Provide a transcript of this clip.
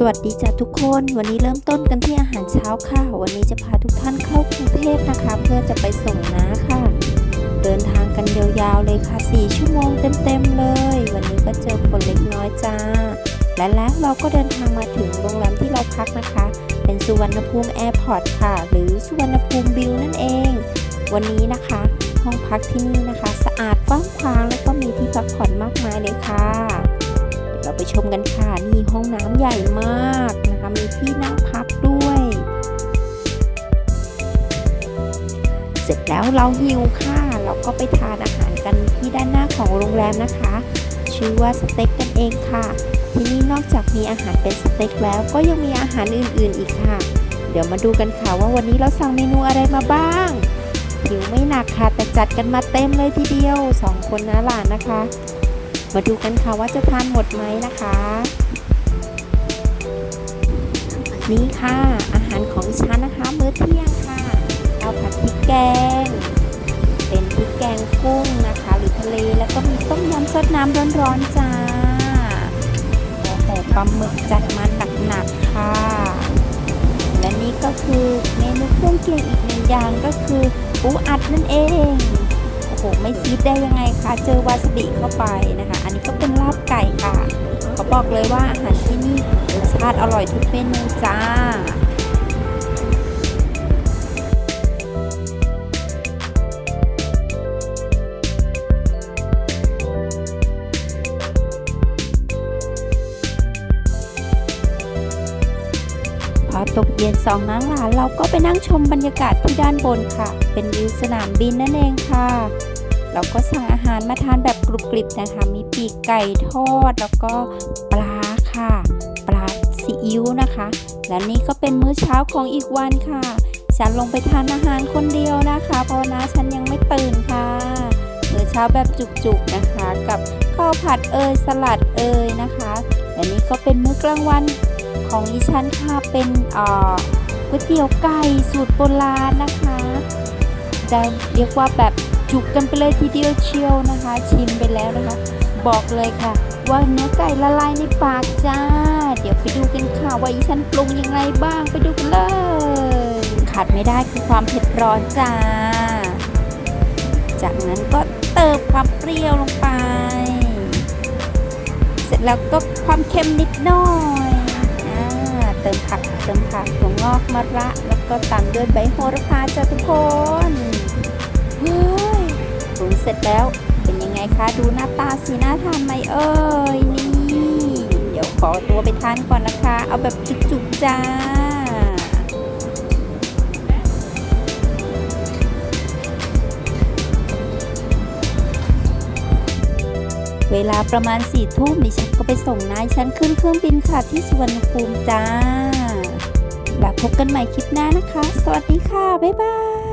สวัสดีจ้ะทุกคน วันนี้เริ่มต้นกันที่อาหารเช้าค่ะ วันนี้จะพาทุกท่านเข้ากรุงเทพนะคะ เพื่อจะไปส่งน้าค่ะ เดินทางกันยาวๆเลยค่ะ 4 ชั่วโมงเต็มๆเลย วันนี้ก็เจอฝนเล็กน้อยจ้า และแล้วเราก็เดินทางมาถึงโรงแรมที่เราพักนะคะ เป็นสุวรรณภูมิแอร์พอร์ตค่ะ หรือสุวรรณภูมิบิวนั่นเอง วันนี้นะคะ ห้องพักที่นี่นะคะ สะอาดกว้างขวาง ญ่มากนะคะ มีที่นั่งพักด้วย เสร็จแล้วเราหิวค่ะ เราก็ไปทานอาหารกันที่ด้านหน้าของโรงแรมนะคะ ชื่อว่าสเต็กกันเองค่ะ ที่นี่นอกจากมีอาหารเป็นสเต็กแล้วก็ยังมีอาหารอื่นๆอีกค่ะ เดี๋ยวมาดูกันค่ะว่าวันนี้เราสั่งเมนูอะไรมาบ้างหิวไม่หนักค่ะแต่จัดกันมาเต็มเลยทีเดียวสองคนนะหลานนะคะ มาดูกันค่ะว่าจะทานหมดไหมนะคะ นี่ค่ะ อาหารของฉันนะคะ มื้อเที่ยงค่ะข้าวผัดพริกแกง เป็นพริกแกงกุ้งนะคะ หรือทะเลแล้วก็มีต้มยำซดน้ำร้อนๆจ้าโอ้โหปลาหมึกจัดมาหนักๆค่ะ และนี่ก็คือเมนูเครื่องเคียงอีกหนึ่งอย่างก็คือปูอัดนั่นเองโอ้โหไม่ซีดได้ยังไงคะเจอวาซาบิเข้าไปนะคะ อันนี้ก็เป็นลาบไก่ค่ะ เขาบอกเลยว่าอาหารที่นี่รสชาติอร่อยทุกเมนูจ้าพอตกเย็นสองน้างหลานเราก็ไปนั่งชมบรรยากาศที่ด้านบนค่ะ เป็นวิวสนามบินนั่นเองค่ะ เราก็สั่งอาหารมาทานแบบกรุบกริบนะคะ มีปีกไก่ทอดแล้วก็ปลาค่ะ ปลาซีอิ๊วนะคะ และนี่ก็เป็นมื้อเช้าของอีกวันค่ะ ฉันลงไปทานอาหารคนเดียวนะคะ เพราะนะฉันยังไม่ตื่นค่ะมื้อเช้าแบบจุกๆนะคะ กับข้าวผัดเอยสลัดเอยนะคะและนี่ก็เป็นมื้อกลางวันของดิฉันค่ะเป็นอ่อก๋วยเตี๋ยวไก่สูตรโบราณนะคะจะเรียกว่าแบบ จุกกันไปเลยทีเดียวเชียวนะคะ ชิมไปแล้วนะคะ บอกเลยค่ะ ว่าเนื้อไก่ละลายในปากจ้า เดี๋ยวไปดูกันค่ะว่าดิฉันปรุงยังไงบ้างไปดูกันเลย ขาดไม่ได้คือความเผ็ดร้อนจ้า จากนั้นก็เติมความเปรี้ยวลงไป เสร็จแล้วก็ความเค็มนิดหน่อยอเติมผักเติมผักถั่วงอกมะระ แล้วก็ตามด้วยใบโหระพาจ้าทุกคน เสร็จแล้ว เป็นยังไงคะดูหน้าตาสีน่าทานไหมเอ่ยนี่เดี๋ยวขอตัวไปทานก่อนนะคะ เอาแบบจุกๆจ้าเวลาประมาณสี่ทุ่มดิฉันก็ไปส่งนายฉันขึ้นเครื่องบินค่ะที่สุวรรณภูมิจ้า แล้วพบกันใหม่คลิปหน้านะคะ สวัสดีค่ะ บ๊ายบาย